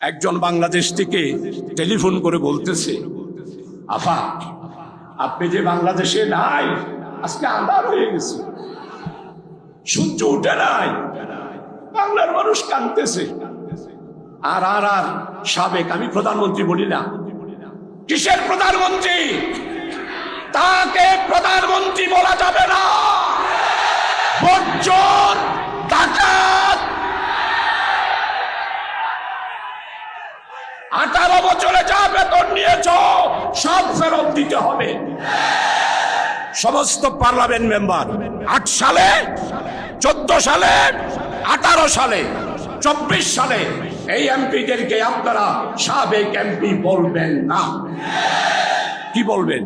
একজন বাংলাদেশ থেকে টেলিফোন করে বলতেছে আফা আপনি যে বাংলাদেশে নাই, আজকে আন্ধার হয়ে গেছে। সূর্য উঠে নাই, বাংলার মানুষ কাঁদতেছে। আর আর আর, সাবেক আমি প্রধানমন্ত্রী বলি না। কিসের প্রধানমন্ত্রী? তাকে প্রধানমন্ত্রী বলা যাবে না। বজ্জর ডাকাত আঠারো বছরে যা বেতন নিয়েছ, সব ফেরত দিতে হবে। সমস্ত পার্লামেন্ট মেম্বার, আট সালে, চোদ্দ সালে, আঠারো সালে, চব্বিশ সালে, এই এমপিদেরকে আপনারা সাবেক এমপি বলবেন না। কি বলবেন?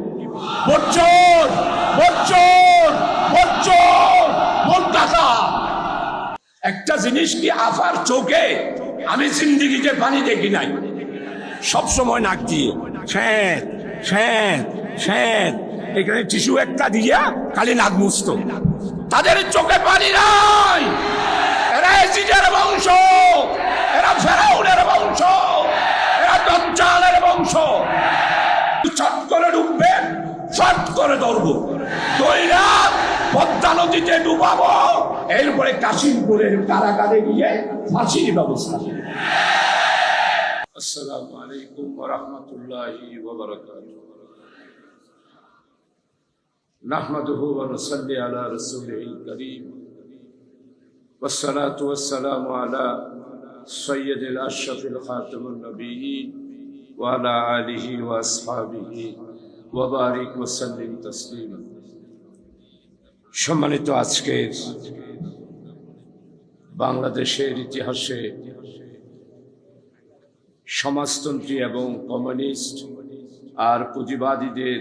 একটা জিনিস কি আফার চোখে? আমি জিন্দিগিতে পানি দেখি নাই। সব সময় নাক দিয়ে শ্যাঁত শ্যাঁত শ্যাঁত এখানে টিস্যু একটা দিয়া খালি নাক মুছতো। তাদের চোখে পানি নাই। এরা এসিডের বংশ। এরা ফেরাউনের বংশ। এরা দজ্জালের বংশ। চট করে ডুববে চট করে ধরবো। দইরা পদ্মা নদীতে ডুবাবো। এরপরে কাশিমপুরের কারাগারে গিয়ে ফাঁসির ব্যবস্থা। আসসালামু আলাইকুম ওয়া রাহমাতুল্লাহি ওয়া বারাকাতুহু নাহমাদুহু ওয়া নুসাল্লি আলা রাসূলিল কারীম والصلاة والسلام على سيد الأشرف الخاتم النبيين وعلى آله وأصحابه وبارك وسلم تسليما সম্মানিত আজকের বাংলাদেশের ইতিহাসে সমাজতন্ত্রী এবং কমিউনিস্ট আর পুঁজিবাদীদের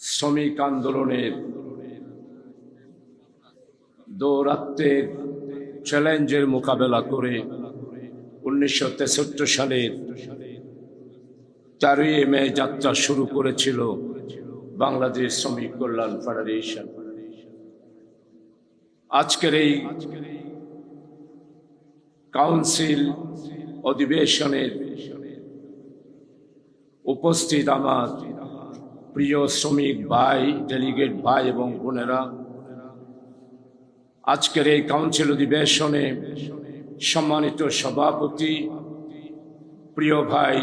শ্রমিক আন্দোলনের দৌরাত্মের চ্যালেঞ্জের মোকাবেলা করে উনিশশো তেষট্টি সালের চারই মে যাত্রা শুরু করেছিল বাংলাদেশ শ্রমিক কল্যাণ ফেডারেশন। আজকের এই কাউন্সিল অধিবেশনের উপস্থিত আমার প্রিয় শ্রমিক ভাই, ডেলিগেট ভাই এবং বোনেরা, আজকের এই কাউন্সিল অধিবেশনে সম্মানিত সভাপতি, প্রিয় ভাই,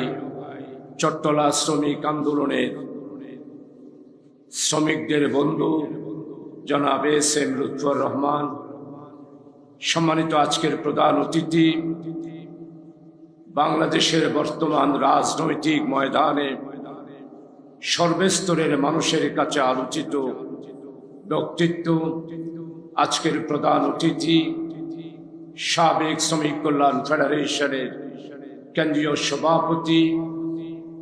চট্টলা শ্রমিক আন্দোলনের শ্রমিকদের বন্ধু, জনাব এস এম লুৎফর রহমান সম্মানিত আজকের প্রধান অতিথি, বাংলাদেশের বর্তমান রাজনৈতিক ময়দানে সর্বস্তরের মানুষের কাছে আলোচিত ব্যক্তিত্ব আজকের প্রধান অতিথি সাবেক শ্রমিক কল্যাণ ফেডারেশনের কেন্দ্রীয় সভাপতি,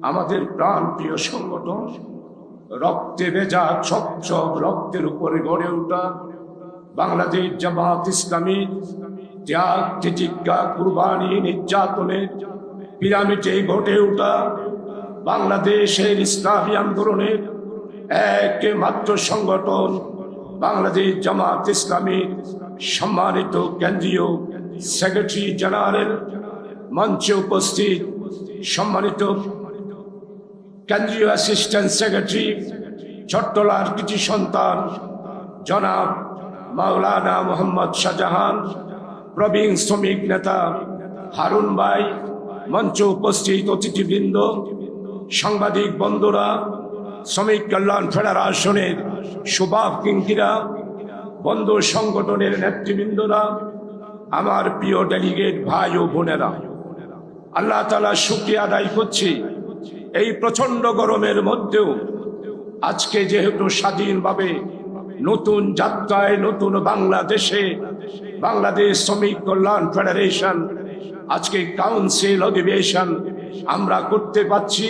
আমাদের প্রাণ প্রিয় সংগঠন রক্তে ভেজা ছপ ছপ রক্তের উপরে গড়ে ওঠা বাংলাদেশ জামাত ইসলামী ত্যাগ তিতিজ্ঞা কুরবানি নির্যাতনের পিরামিডে ঘটে ওঠা বাংলাদেশের ইসলামী আন্দোলনের একমাত্র সংগঠন বাংলাদেশ জামাত ইসলামীর সম্মানিত কেন্দ্রীয় সেক্রেটারি জেনারেল মঞ্চে উপস্থিত সম্মানিত কেন্দ্রীয় অ্যাসিস্ট্যান্ট সেক্রেটারি, চট্টলার কৃতি সন্তান জনাব মাওলানা মোহাম্মদ শাহজাহান, প্রবীণ শ্রমিক নেতা হারুন ভাই, মঞ্চ উপস্থিত অতিথিবৃন্দ, সাংবাদিক বন্ধুরা, শ্রমিক কল্যাণ ফেডারেশনের সুভাব কিঙ্কিরা, বন্ধু সংগঠনের নেতৃবৃন্দরা, আমার প্রিয় ডেলিগেট ভাই ও বোনেরা, আল্লাহ তালা শুক্রিয়া আদায় করছি। এই প্রচণ্ড গরমের মধ্যেও আজকে যেহেতু স্বাধীনভাবে নতুন যাত্রায়, নতুন বাংলাদেশে, বাংলাদেশ শ্রমিক কল্যাণ ফেডারেশন, আজকে কাউন্সিল অধিবেশন আমরা করতে পাচ্ছি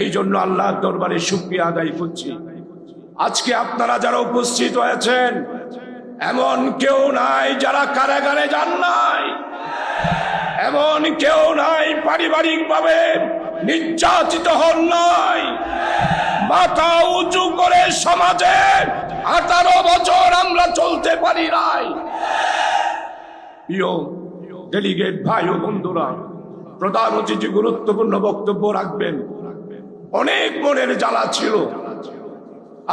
এই জন্য আল্লাহর দরবারে শুক্রিয়া আদায় করছি। আজকে আপনারা যারা উপস্থিত হয়েছেন, এমন কেউ নাই যারা কারাগারে যান নাই। এমন কেউ নাই পারিবারিক ভাবে নির্যাতিত হন নাই। মাথা উঁচু করে সমাজে আঠারো বছর আমরা চলতে পারি নাই। ডেলিগেট ভাই ও বন্ধুরা, প্রধান অতিথি গুরুত্বপূর্ণ বক্তব্য রাখবেন। অনেক মনের জ্বালা ছিল।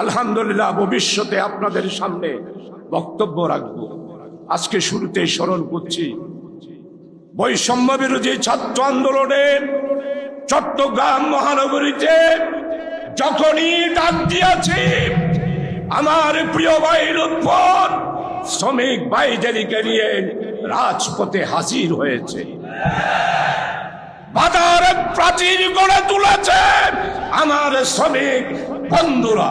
আলহামদুলিল্লাহ ভবিষ্যতে আপনাদের সামনে বক্তব্য রাখব। আজকে শুরুতে স্মরণ করছি বৈষম্য বিরোধী ছাত্র আন্দোলনের চট্টগ্রাম মহানগরীতে যখনই ডাক দিয়েছি, আমার প্রিয় ভাইয়ের উৎপর শ্রমিক ভাইদেরকে নিয়ে রাজপথে হাজির হয়েছে। বাজার প্রাচীর গড়ে তুলেছে আমার শ্রমিক বন্ধুরা।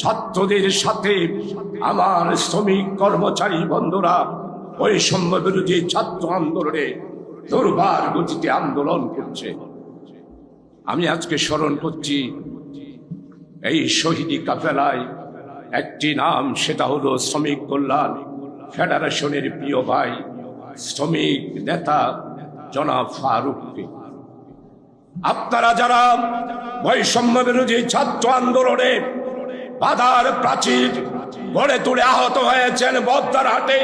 ছাত্রদের সাথে আমার শ্রমিক কর্মচারী বন্ধুরা, বৈষম্য বিরোধী ছাত্র আন্দোলনে দুর্বার গতিতে আন্দোলন করছে। আমি আজকে স্মরণ করছি এই শহীদি কাফেলায় একটি নাম, সেটা হলো শ্রমিক কল্যাণ ফেডারেশনের প্রিয় ভাই, শ্রমিক নেতা জনাব ফারুককে। আপনারা যারা বৈষম্য বিরোধী ছাত্র আন্দোলনে বাধার প্রাচীর গড়ে তুলে আহত হয়েছেন বদ্দারহাটে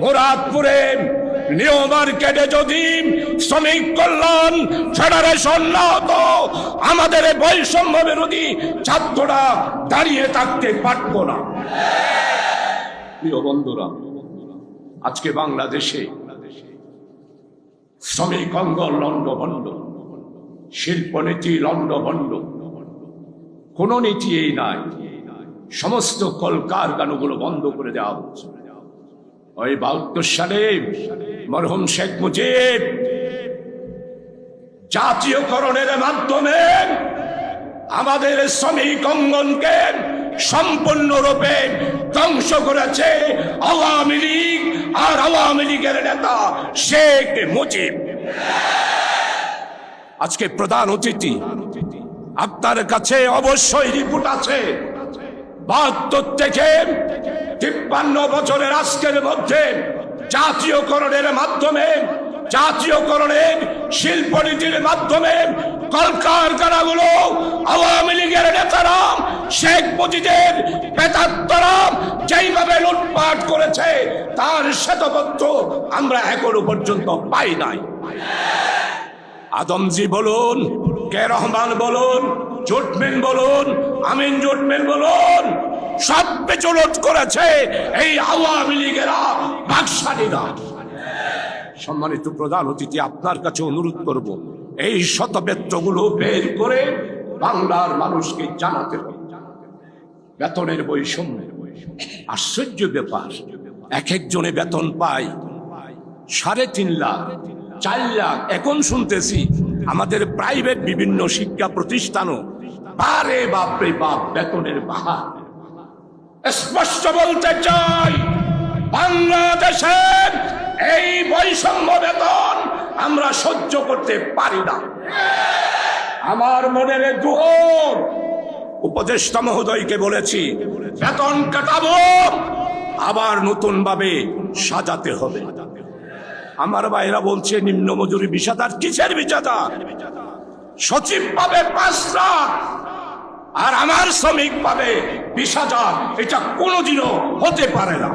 মুরাদপুরে শ্রমিক কল্যাণ ফেডারেশন না হতো, আমাদের বৈষম্য বিরোধী ছাত্ররা দাঁড়িয়ে থাকতে পারত না। প্রিয় বন্ধুরা, আজকে বাংলাদেশে শ্রমিক অঙ্গ লণ্ডভণ্ড লণ্ডভণ্ড, কোন নীতি এই নাই। সমস্ত কলকারখানাগুলো বন্ধ করে দেওয়া হচ্ছে। ওই সালে মরহুম শেখ মুজিব, জাতীয়করণের মাধ্যমে আমাদের শ্রমিক অঙ্গনকে সম্পূর্ণরূপে ধ্বংস করেছে আওয়ামী লীগ আর আওয়ামী লীগের নেতা শেখ মুজিব। আজকে প্রধান অতিথি, আপনার কাছে অবশ্যই রিপোর্ট আছে। বাহাত্তর থেকে তিপ্পান্ন বছরের আজকের মধ্যে জাতীয়করণের মাধ্যমে জাতীয়করণের শিল্পনীতির মাধ্যমে কলকারখানাগুলো আওয়ামী লীগের নেতারা শেখ মুজিবের পেতাত্তরা যেইভাবে লুটপাট করেছে, তার শ্বেতপত্র আমরা এখনও পর্যন্ত পাই নাই। আদমজি বলুন, কে রহমান বলুন, জোটমেন বলুন, আমিন জোটমেন বলুন সব পেচলট করেছে এই আওয়ামী লীগেরা বাকশালীরা সম্মানিত প্রধান অতিথি, আপনার কাছে অনুরোধ করব, এই শতবেত্রগুলো বের করে বাংলার মানুষকে জানাতে হবে। বেতনের বৈষম্য, আশ্চর্য ব্যাপার। এক একজনে বেতন পায় সাড়ে তিন লাখ, চার লাখ। এখন শুনতেছি, আমাদের প্রাইভেট বিভিন্ন শিক্ষা প্রতিষ্ঠানও বারে বাপরে বাপ বেতনের বাহার। স্পষ্ট বলতে চাই, বাংলাদেশের এই বৈষম্য বেতন আমরা সহ্য করতে পারি না। আমার মনের দুহর উপদেষ্টা মহোদয়কে বলেছি, বেতন কাটাবো, আবার নতুন ভাবে সাজাতে হবে। আমার ভাইরা বলছে নিম্ন মজুরি বিষাদার কিসের বিষাদার? সচিব পাবে পাঁচ লাখ। আর আমার শ্রমিক পাবে বিশ হাজার। এটা কোনোদিনও হতে পারে না।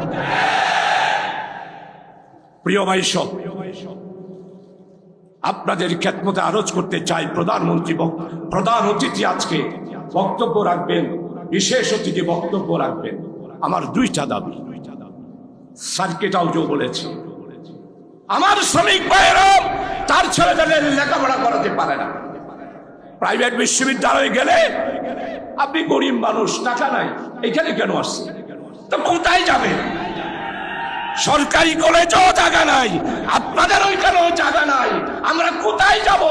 প্রিয় সব, আপনাদের খেতমতে আরজ করতে চাই প্রধানমন্ত্রী প্রধান অতিথি আজকে বক্তব্য রাখবেন, বিশেষ অতিথি বক্তব্য রাখবেন। আমার দুইটা দাবি। সার্কিট হাউজও বলেছে, আমার শ্রমিক ভাইয়েরা তার ছেলেদের লেখাপড়া করাতে পারে না। প্রাইভেট বিশ্ববিদ্যালয়ে গেলে আপনি গরিব মানুষ, টাকা নাই, এখানে কেন আসছে তো কোথায় যাবে সরকারি কলেজও জায়গা নাই, আপনাদের ওইখানেও জায়গা নাই, আমরা কোথায় যাব?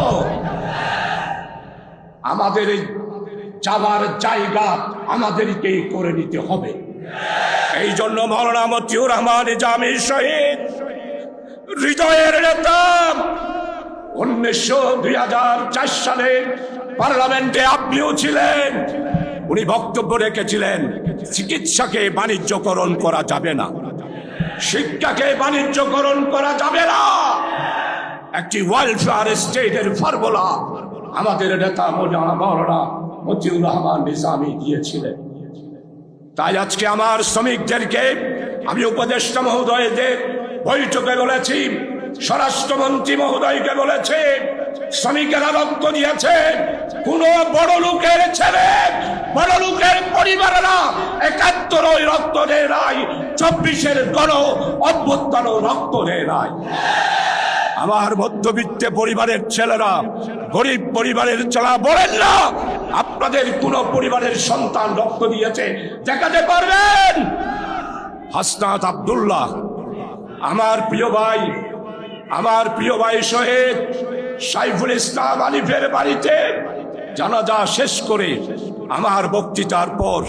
আমাদের এই যাবার জায়গা আমাদেরকে করে নিতে হবে। এই জন্য মৌলানা রহমান শহীদ, হৃদয়ের নেতা, উনিশশো দুই সালে পার্লামেন্টে আপনিও ছিলেন। উনি বক্তব্য রেখেছিলেন, চিকিৎসাকে বাণিজ্যকরণ করা যাবে না। শিক্ষাকে বাণিজ্যকরণ করা যাবে না। একটি ওয়েলফেয়ার স্টেটের ফর্মুলা আমাদের নেতা মৌলানা মতিউর রহমান নিজামী দিয়েছিলেন। তাই আজকে আমার শ্রমিকদেরকে আমি উপদেষ্টা মহোদয়দের বৈঠকে বলেছি, স্বরাষ্ট্রমন্ত্রী মহোদয়কে বলেছে শ্রমিকেরা রক্ত দিয়েছে। কোন বড় লোকের ছেলে, বড় লোকের পরিবারেরা একাত্তর ওই রক্ত দেয় নাই, চব্বিশের গণ অভ্যুত্থান রক্ত দেয় নাই। আমার মধ্যবিত্ত পরিবারের ছেলেরা, গরিব পরিবারের ছেলেরা বলেন না, আপনাদের কোন পরিবারের সন্তান রক্ত দিয়েছে, দেখাতে পারবেন? হাসনাত আব্দুল্লাহ, আমার প্রিয় ভাই, আমার প্রিয় ভাই শহীদ সাইফুল ইসলাম আলিফের বাড়িতে জানাজা শেষ করে আমার বক্তৃতার পর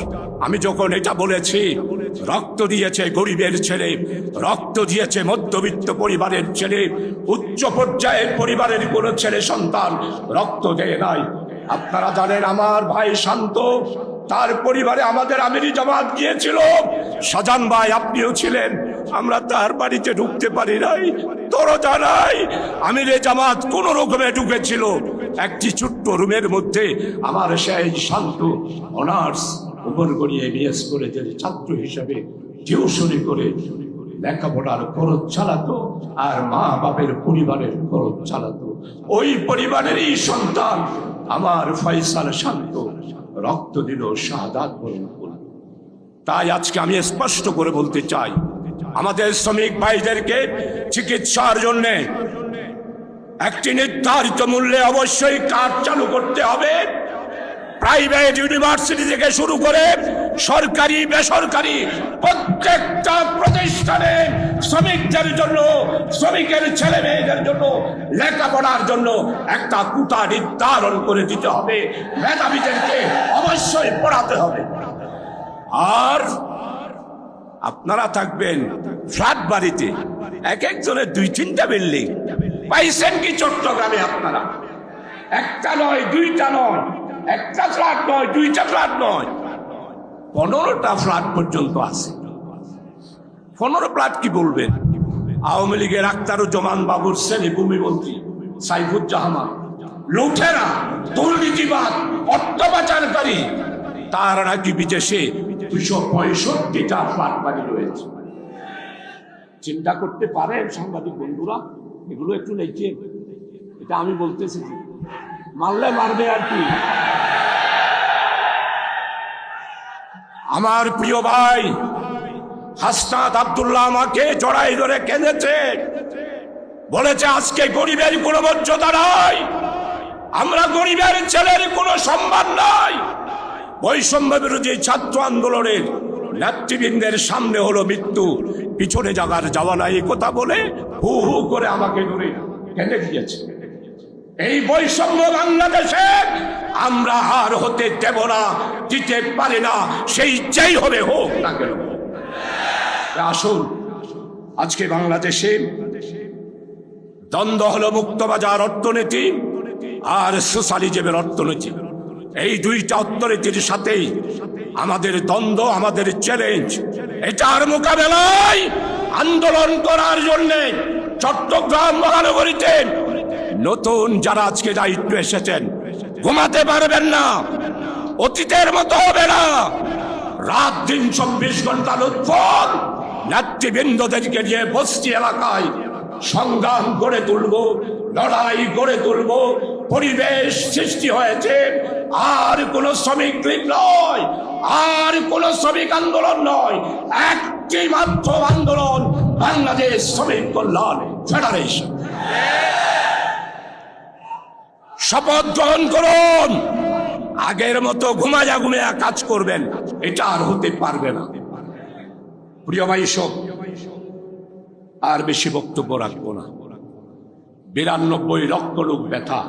আমি যখন এটা বলেছি, রক্ত দিয়েছে গরিবের ছেলে, রক্ত দিয়েছে মধ্যবিত্ত পরিবারের ছেলে, উচ্চ পর্যায়ের পরিবারের কোন ছেলে সন্তান রক্ত দেয় নাই। আপনারা জানেন আমার ভাই শান্ত, তার পরিবারে আমাদের আমিরি জামাত গিয়েছিল। সাজান ভাই, আপনিও ছিলেন। আমরা তার বাড়িতে ঢুকতে পারি নাই। দরজা নাই। আমিরে জামাত কোন রকমে ঢুকেছিল। একটি ছোট্ট রুমের মধ্যে আমার সেই শান্ত অনার্স উপর গড়িয়ে বিএস কলেজের ছাত্র হিসেবে টিউশনি করে লেখাপড়ার খরচ চালাতো আর মা বাপের পরিবারের খরচ চালাতো। ওই পরিবারেরই সন্তান আমার ফয়সাল শান্ত রক্ত দিল করল। তাই আজকে আমি স্পষ্ট করে বলতে চাই আমাদের শ্রমিক ভাইদেরকে চিকিৎসার জন্য একটি নির্ধারিত মূল্যে অবশ্যই কার্ড চালু করতে হবে। প্রাইভেট ইউনিভার্সিটি থেকে শুরু করে সরকারি, বেসরকারি প্রত্যেকটা প্রতিষ্ঠানে শ্রমিকদের জন্য, শ্রমিকের ছেলে মেয়েদের জন্য লেখাপড়ার জন্য একটা কুটা নির্ধারণ করে দিতে হবে। মেধাবীদেরকে অবশ্যই পড়াতে হবে। আর আপনারা থাকবেন ফ্ল্যাট বাড়িতে। এক একজনের দুই তিনটা বিল্ডিং। পাইছেন কি চট্টগ্রামে আপনারা? একটা নয়, দুইটা নয়। একটা ফ্ল্যাট নয়, দুইটা ফ্ল্যাট নয়। পনেরোটা ফ্ল্যাট পর্যন্ত আছে। পনেরো ফ্ল্যাট কি বলবেন? আওয়ামী লীগের আক্তারুজ্জামান বাবুর ছেলে ভূমিমন্ত্রী সাইফুজ্জামান লুঠেরা, দুর্নীতিবাদ অর্থ পাচারকারী তার নাকি বিদেশে দুশো পঁয়ষট্টিটা ফ্ল্যাট বাড়ি রয়েছে। চিন্তা করতে পারেন সাংবাদিক বন্ধুরা, এগুলো একটু লিখেন এটা আমি বলতেছি মারলে মারবে আর কি। আমার প্রিয় ভাই, হাসনাত আব্দুল্লাহ আমাকে জড়াই ধরে কেঁদেছে। বলেছে, আজকে গরিবের কোনো মর্যাদা নাই। আমরা গরিবের ছেলের কোনো সম্মান নাই। বৈষম্য বিরোধী ছাত্র আন্দোলনের নেতৃবৃন্দের সামনে হলো মৃত্যু। পিছনে জাগার যাওয়া নাই কথা বলে হু হু করে আমাকে ধরে কেঁদে দিয়েছে। এই বৈষম্য বাংলাদেশে আমরা আর হতে দেব না দিতে পারি না, সেই যেই হবে হোক না কেন। আসুন, আজকে বাংলাদেশে দ্বন্দ্ব হলো মুক্তবাজার অর্থনীতি আর সোশ্যালিজমের অর্থনীতি। এই দুইটা অর্থনীতির সাথেই আমাদের দ্বন্দ্ব, আমাদের চ্যালেঞ্জ এটার মোকাবেলায় আন্দোলন করার জন্য চট্টগ্রাম মহানগরীতে নতুন যারা আজকে দায়িত্ব এসেছেন, ঘুমাতে পারবেন না, অতীতের মতো হবে না। রাত দিন চব্বিশ ঘণ্টা উৎফল, নেতৃবৃন্দদেরকে নিয়ে বস্তি এলাকায় সংগ্রাম গড়ে তুলব, লড়াই গড়ে তুলব, পরিবেশ সৃষ্টি হয়েছে। আর কোন শ্রমিক লীগ নয়, আর কোন শ্রমিক আন্দোলন নয় একটি মাত্র আন্দোলন বাংলাদেশ শ্রমিক কল্যাণ ফেডারেশন। শপথ গ্রহণ করুন, আগের মতো ঘুমায়া ঘুমিয়া কাজ করবেন, এটা আর হতে পারবে না। প্রিয় ভাই সব, আর বেশি বক্তব্য রাখব না। বিরানব্বই লক্ষ লোক ব্যথা।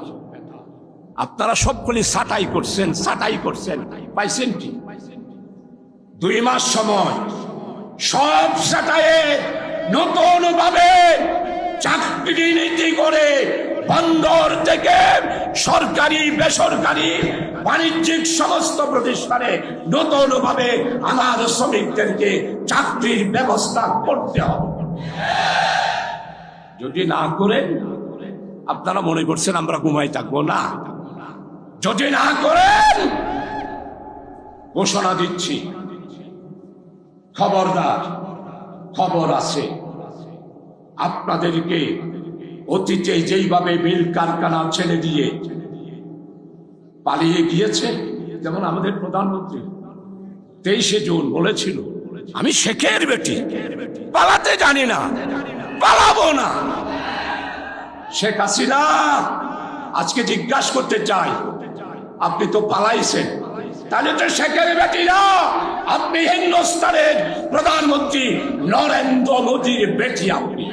আপনারা সবগুলি সাটাই করছেন সাটাই করছেন। পাইছেন কি? দুই মাস সময়। সব সাটায়ে নতুন ভাবে চাকরি নীতি করে বন্দর থেকে সরকারি, বেসরকারি বাণিজ্যিক সমস্ত প্রতিষ্ঠানে নতুন ভাবে আমার শ্রমিকদেরকে চাকরির ব্যবস্থা করতে হবে। যদি না করেন, আপনারা মনে করছেন আমরা ঘুমাই থাকব না। যদি না করেন, ঘোষণা দিচ্ছি। খবরদার, খবর আছে। আপনাদেরকে অতীতে যেইভাবে মিল কারখানা ছেড়ে দিয়ে পালিয়ে গিয়েছে, যেমন আমাদের প্রধানমন্ত্রী তেইশে জুন বলেছিল, আমি শেখের বেটি, পালাতে জানি না, পালাবো না। শেখ হাসিনা, আজকে জিজ্ঞাসা করতে চাই আপনি তো পালাইছেন। তাহলে তো শেখের বেটি না আপনি হিন্দুস্তানের প্রধানমন্ত্রী নরেন্দ্র মোদীর বেটি আপনি।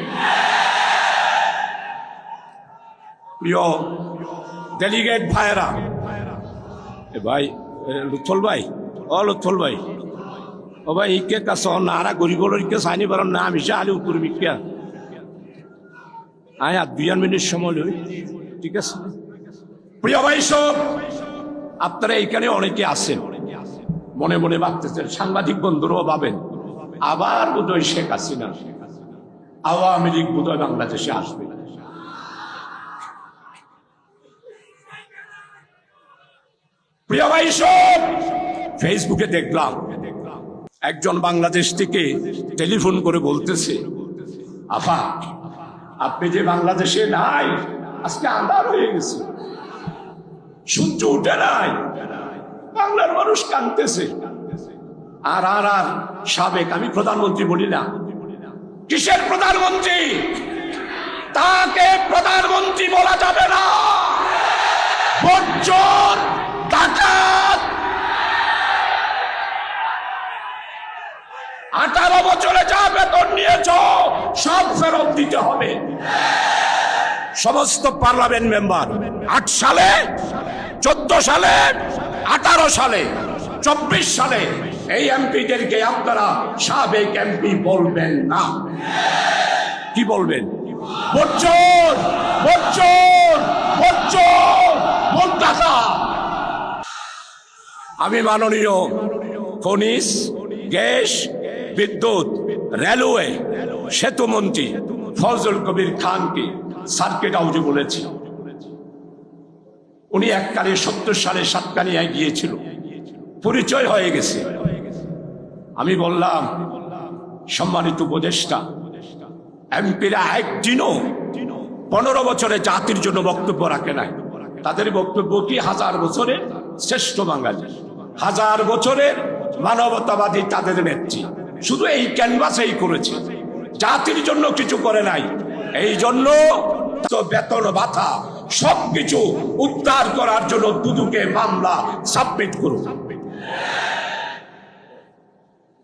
প্রিয় ডেলিগেট ভাইরা ভাই লুৎফল ভাই ও লুৎফল ভাই। ও ভাই, ইকে কাছ নারা গরিবর ইকে সাইনি পার না, আমি আলি উত্তর বিজ্ঞা আয় আর দুই মিনিট সময় লই, ঠিক আছে? প্রিয় ভাই সব আপনারা এইখানে অনেকে আছেন। মনে মনে ভাবতেছেন, সাংবাদিক বন্ধুরাও ভাবেন আবার বোধহয় শেখ হাসিনা। আওয়ামী লীগ বোধহয় বাংলাদেশে আসবে। প্রিয় ভাই, সব ফেসবুকে দেখলাম, একজন বাংলাদেশ থেকে টেলিফোন করে বলতেছে, আফা, আপনি যে বাংলাদেশে নাই, আজকে আন্ধার হয়ে গেছে। সূর্য উঠে নাই। বাংলার মানুষ কাঁদতেছে। আর আর আর, সাবেক আমি প্রধানমন্ত্রী বলি না। কিসের প্রধানমন্ত্রী? তাকে প্রধানমন্ত্রী বলা যাবে না। বজ্জর, ডাকাত। আঠারো বছরে যা বেতন নিয়েছ, সব ফেরত দিতে হবে। সমস্ত পার্লামেন্ট মেম্বার, আট সালে চোদ্দ সালে, আঠারো সালে, চব্বিশ সালে এই এমপিদেরকে আপনারা সাবেক এমপি বলবেন না। কি বলবেন? আমি মাননীয় খনিজ, গ্যাস, বিদ্যুৎ, রেলওয়ে, সেতুমন্ত্রী ফজল কবির খানকে সার্কিট হাউজে বলেছি। উনি এককালে সত্তর সালে সাতকানিয়ায় গিয়েছিল। পরিচয় হয়ে গেছে। আমি বললাম, সম্মানিত উপদেষ্টা, এমপিরা একদিনও পনেরো বছরে জাতির জন্য বক্তব্য রাখে নাই। তাদের বক্তব্য কি হাজার বছরের শ্রেষ্ঠ বাঙালি। হাজার বছরের মানবতাবাদী তাদের নেত্রী। শুধু এই ক্যানভাসেই করেছে। জাতির জন্য কিছু করে নাই। এই জন্য বেতন ভাতা সবকিছু উদ্ধার করার জন্য দুদুকে মামলা সাবমিট করুন।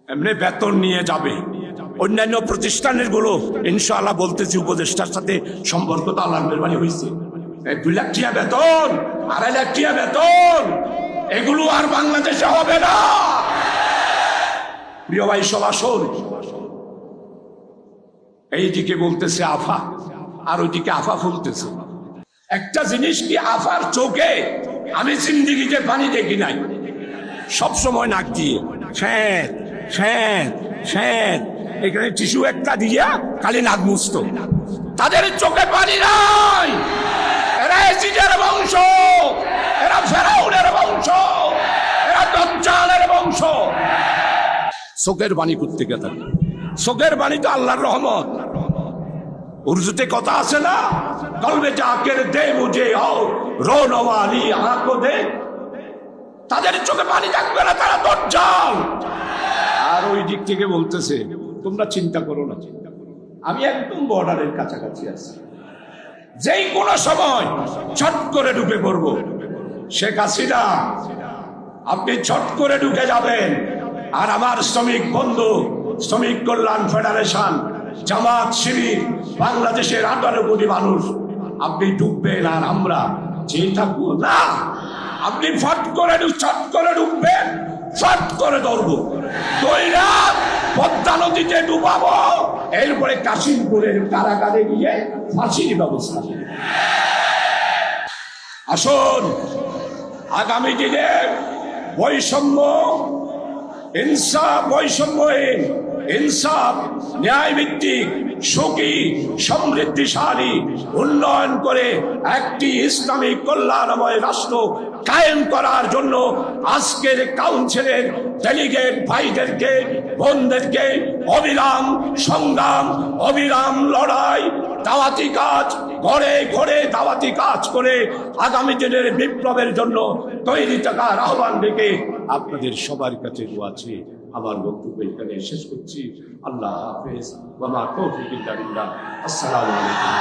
এমনি বেতন নিয়ে যাবে। অন্যান্য প্রতিষ্ঠানেরগুলো ইনশাআল্লাহ বলতেছি, উপদেষ্টার সাথে সম্পর্ক তো আল্লাহ মেহরবানি হয়েছে দুই লাখ টিয়া বেতন, আড়াই লাখ টিয়া বেতন, এগুলো আর বাংলাদেশে হবে না। প্রিয় ভাই সবাসন এইদিকে বলতেছে আফা, আর ওইদিকে আফা ফুলতেছে একটা জিনিস কি আফার চোখে? আমি জিন্দিগিতে পানি দেখি নাই। সব সময় নাক দিয়ে, শ্যাঁত শ্যাঁত শ্যাঁত। এখানে টিস্যু একটা দিয়া খালি নাক মুছতো। তাদের চোখে পানি নাই। এরা এসিডের বংশ। এরা ফেরাউনের বংশ। এরা দজ্জালের বংশ। চোখের বাণী করতে গেছে চোখের বাণী তো আল্লাহর রহমত। উর্দুতে কথা আছে না? কলবে জাকের দে মুঝে হও রোনওয়ালি আঁকো দে। তাদের চোখে পানি থাকবে না, তারা দজ্জাল আর ওই দিক থেকে বলতেছে, তোমরা চিন্তা করো না। চিন্তা করো আমি একদম বর্ডারের কাছাকাছি আছি। যেই কোনো সময় ছট করে ঢুকে পড়ব। শেখ হাসিনা, আপনি ছট করে ঢুকে যাবেন। আর আমার শ্রমিক বন্ধু, শ্রমিক কল্যাণ ফেডারেশন জামাত, শিবির, বাংলাদেশের আঠারো কোটি মানুষ। আপনি ঢুকবেন আর আমরা যে থাকব, না। আপনি ফট করে ছট করে ঢুকবেন ফট করে ধরবো। দইরা পদ্মা নদীতে ডুবাবো। এরপরে কাশিমপুরের কারাগারে গিয়ে ফাঁসির ব্যবস্থা আসুন, আগামী দিনে বৈষম্য ইনসাফ বৈষম্যহীন, ইনসাফ ন্যায় ভিত্তিক সুখী, সমৃদ্ধিশালী, উন্নয়ন করে একটি ইসলামী কল্যাণময় রাষ্ট্র কায়েম করার জন্য আজকের কাউন্সিলের ডেলিগেট ভাইদেরকে, বোনদেরকে অবিরাম সংগ্রাম, অবিরাম লড়াই দাওয়াতি কাজ, ঘরে ঘরে দাওয়াতি কাজ করে আগামী দিনের বিপ্লবের জন্য তৈরি থাকার আহ্বান ডেকে আপনাদের সবার কাছে আছে আমার বক্তব্য এখানে শেষ করছি। আল্লাহ হাফেজ। বাবা কৌফিক আসসালামু আলাইকুম।